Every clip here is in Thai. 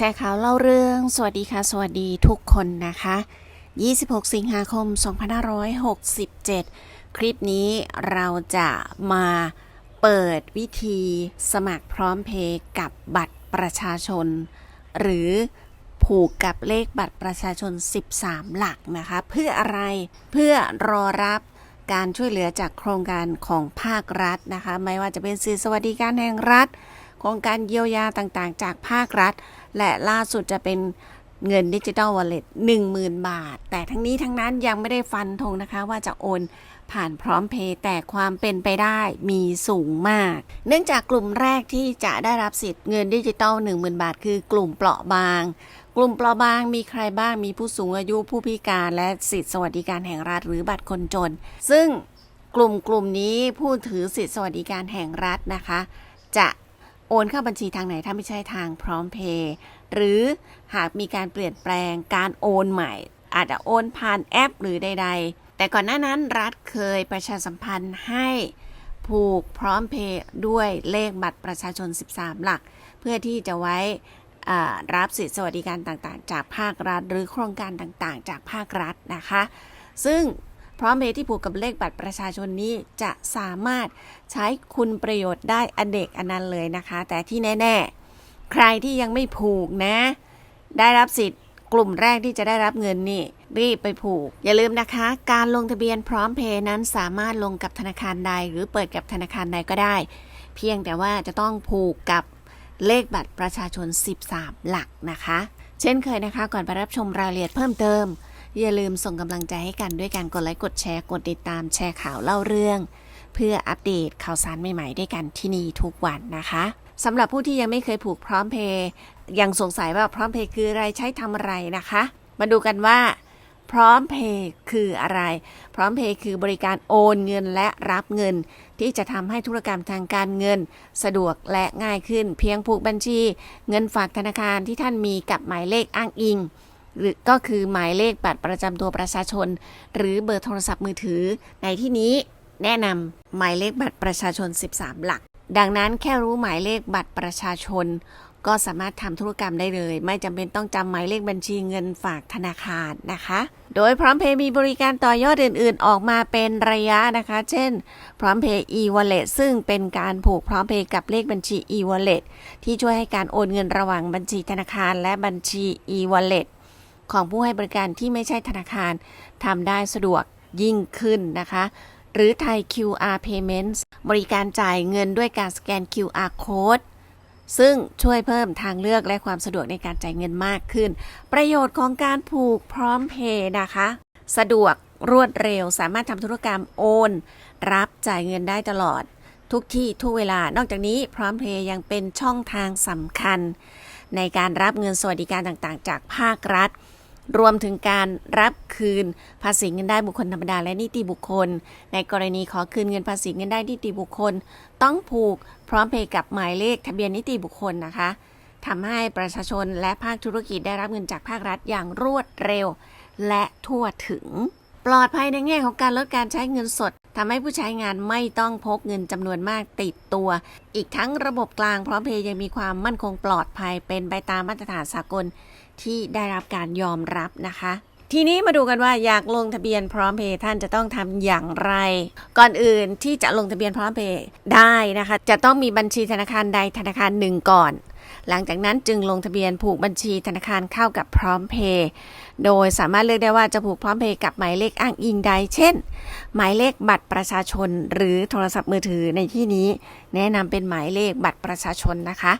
แชร์ข่าวเล่าเรื่อง สวัสดีค่ะ สวัสดีทุกคนนะคะ 26 สิงหาคม 2567 คลิปนี้เราจะมาเปิดวิธีสมัครพร้อมเพย์กับบัตรประชาชน หรือผูกกับเลขบัตรประชาชน 13 หลักนะคะ เพื่ออะไรเพื่อรอรับการช่วยเหลือจากโครงการของภาครัฐนะคะ ไม่ว่าจะเป็นสิทธิสวัสดิการแห่งรัฐ โครงการเยียวยาต่างๆ จากภาครัฐ และล่าสุดจะเป็นเงินดิจิ t a ลวอลเล็ต10,000บาท แต่ทั้งนี้ทั้งนั้นยังไม่ได้ฟันธงนะคะว่าจะโอนผ่านพร้อมเพย์แต่ความเป็นไปได้มีสูงมาก เนื่องจากกลุ่มแรกที่จะได้รับสิทธิ์เงินดิจิตอล10,000 บาท คือกลุ่มเปราะบาง กลุ่มเปราะบางมีใครบ้างมีผู้สูงอายุผู้พิการและสิทธิสวัสดิการแห่งรัฐหรือบัตรคนจน ซึ่งกลุ่มกลุ่มนี้ผู้ถือสิทธิสวัสดิการแห่งรัฐนะคะ จะ โอนเข้าบัญชีทางไหนถ้าไม่ใช่ทางพร้อมเพย์หรือหากมีการเปลี่ยนแปลงการโอนใหม่ อาจจะโอนผ่านแอปหรือใด ๆ แต่ก่อนหน้านั้นรัฐเคยประชาสัมพันธ์ให้ผูกพร้อมเพย์ด้วยเลขบัตรประชาชน 13 หลัก เพื่อที่จะไว้รับสิทธิสวัสดิการต่างๆ จากภาครัฐ หรือโครงการต่างๆ จากภาครัฐนะคะ ซึ่ง พร้อมเพย์ที่ผูกกับเลขบัตรประชาชนนี้จะสามารถใช้คุณประโยชน์ได้อเนกอนันต์เลยนะคะ แต่ที่แน่ ๆ ใครที่ยังไม่ผูกนะ ได้รับสิทธิ์กลุ่มแรกที่จะได้รับเงินนี่รีบไปผูก อย่าลืมนะคะ การลงทะเบียนพร้อมเพย์นั้นสามารถลงกับธนาคารใด หรือเปิดกับธนาคารใดก็ได้ เพียงแต่ว่าจะต้องผูกกับเลขบัตรประชาชน 13 หลักนะคะ เช่นเคยนะคะ ก่อนไปรับชมรายละเอียดเพิ่มเติม อย่าลืมส่งกำลังใจให้กันด้วยการกดไลค์กดแชร์กดติดตามแชร์ข่าวเล่าเรื่อง เพื่ออัปเดตข่าวสารใหม่ๆด้วยกันที่นี่ทุกวันนะคะสำหรับผู้ที่ยังไม่เคยผูกพร้อมเพย์ยังสงสัยว่าพร้อมเพย์คืออะไรใช้ทำอะไรนะคะ มาดูกันว่า พร้อมเพย์คืออะไร พร้อมเพย์คือบริการโอนเงินและรับเงิน ที่จะทำให้ธุรกรรมทางการเงิน สะดวกและง่ายขึ้น เพียงผูกบัญชี เงินฝากธนาคารที่ท่านมีกับหมายเลขอ้างอิง หรือก็คือหมายเลขบัตรประจำตัวประชาชน หรือเบอร์โทรศัพท์มือถือ ในที่นี้แนะนำหมายเลขบัตรประชาชน 13 หลัก ดังนั้นแค่รู้หมายเลขบัตรประชาชน ก็สามารถทำธุรกรรมได้เลย ไม่จำเป็นต้องจำหมายเลขบัญชีเงินฝากธนาคารนะคะ โดยพร้อมเพย์มีบริการต่อยอดอื่น ๆ ออกมาเป็นระยะนะคะ เช่นพร้อมเพย์ e-wallet ซึ่งเป็นการผูกพร้อมเพย์กับเลขบัญชี e-wallet ที่ช่วยให้การโอนเงินระหว่างบัญชีธนาคารและบัญชี e-wallet ของผู้ให้บริการที่ไม่ใช่ธนาคารทำได้สะดวกยิ่งขึ้นนะคะ หรือไทย QR Payments บริการจ่ายเงินด้วยการสแกน QR Code ซึ่งช่วยเพิ่มทางเลือกและความสะดวกในการจ่ายเงินมากขึ้น ประโยชน์ของการผูกพร้อมเพย์นะคะ สะดวกรวดเร็ว สามารถทำธุรกรรมโอน รับจ่ายเงินได้ตลอด ทุกที่ทุกเวลา นอกจากนี้พร้อมเพย์ยังเป็นช่องทางสำคัญ ในการรับเงินสวัสดิการต่างๆ จากภาครัฐ รวมถึงการรับคืนภาษีเงินได้บุคคลธรรมดาและนิติบุคคล ในกรณีขอคืนเงินภาษีเงินได้นิติบุคคล ต้องผูกพร้อมเพย์กับหมายเลขทะเบียนนิติบุคคลนะคะทำให้ประชาชนและภาคธุรกิจได้รับเงินจากภาครัฐอย่างรวดเร็ว และทั่วถึง ปลอดภัยในแง่ของการลดการใช้เงินสดทำให้ผู้ใช้งานไม่ต้องพกเงินจำนวนมากติดตัว อีกทั้งระบบกลางพร้อมเพย์ยังมีความมั่นคงปลอดภัยเป็นไปตามมาตรฐานสากล ที่ได้รับการยอมรับนะคะ ทีนี้มาดูกันว่าอยากลงทะเบียนพร้อมเพย์ท่านจะต้องทำอย่างไร ก่อนอื่นที่จะลงทะเบียนพร้อมเพย์ได้นะคะ จะต้องมีบัญชีธนาคารใดธนาคารหนึ่งก่อน หลังจากนั้นจึงลงทะเบียนผูกบัญชีธนาคารเข้ากับพร้อมเพย์โดยสามารถเลือกได้ว่าจะผูกพร้อมเพย์กับหมายเลขอ้างอิงใด เช่น หมายเลขบัตรประชาชน หรือโทรศัพท์มือถือในที่นี้ แนะนำเป็นหมายเลขบัตรประชาชนนะคะ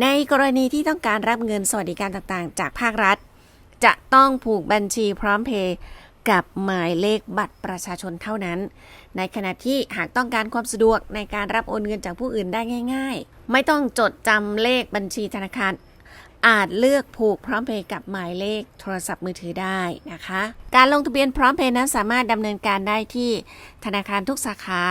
ในกรณีที่ต้องการรับเงินสวัสดิการต่างๆ จากภาครัฐ จะต้องผูกบัญชีพร้อมเพย์ กับหมายเลขบัตรประชาชนเท่านั้น ในขณะที่หากต้องการความสะดวกในการรับโอนเงินจากผู้อื่นได้ง่าย ๆ ไม่ต้องจดจำเลขบัญชีธนาคาร อาจเลือกผูกพร้อมเพย์กับหมายเลขโทรศัพท์มือถือได้นะคะ การลงทะเบียนพร้อมเพย์นั้นสามารถดำเนินการได้ที่ธนาคารทุกสาขา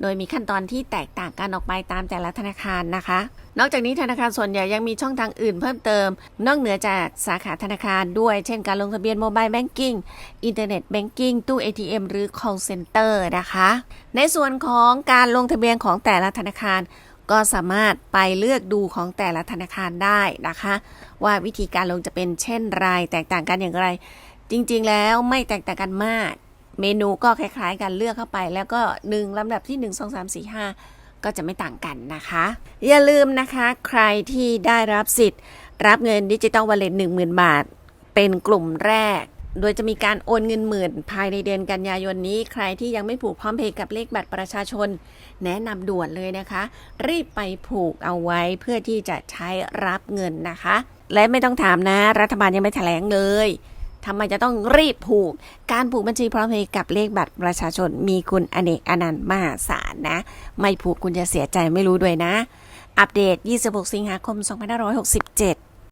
โดยมีขั้นตอนที่แตกต่างกันออกไปตามแต่ละธนาคารนะคะ นอกจากนี้ธนาคารส่วนใหญ่ยังมีช่องทางอื่นเพิ่มเติม นอกเหนือจากสาขาธนาคารด้วย เช่นการลงทะเบียนโมบายแบงกิ้งอินเทอร์เน็ตแบงกิ้งตู้ ATM หรือ call center นะคะ ในส่วนของการลงทะเบียนของแต่ละธนาคาร ก็สามารถไปเลือกดูของแต่ละธนาคารได้นะคะ ว่าวิธีการลงจะเป็นเช่นไรแตกต่างกันอย่างไร จริงๆแล้วไม่แตกต่างกันมาก เมนูก็คล้ายๆกันเลือกเข้าไป แล้วก็ 1ลำดับที่ 1 2 3 4 5 ก็จะไม่ต่างกันนะคะ อย่าลืมนะคะ ใครที่ได้รับสิทธิ์ รับเงินดิจิตอลวอลเล็ต10,000 บาท เป็นกลุ่มแรก โดยจะมีการโอนเงินหมื่น ภายในเดือนกันยายนนี้ ใครที่ยังไม่ผูกพร้อมเพย์กับเลขบัตรประชาชน แนะนำด่วนเลยนะคะ รีบไปผูกเอาไว้เพื่อที่จะใช้รับเงินนะคะ และไม่ต้องถามนะ รัฐบาลยังไม่แถลงเลยทำไมจะต้องรีบผูก การผูกบัญชีพร้อมเพย์กับเลขบัตรประชาชน มีคุณอเนกอนันต์มหาศาลนะ ไม่ผูกคุณจะเสียใจไม่รู้ด้วยนะ อัปเดต 26 สิงหาคม 2567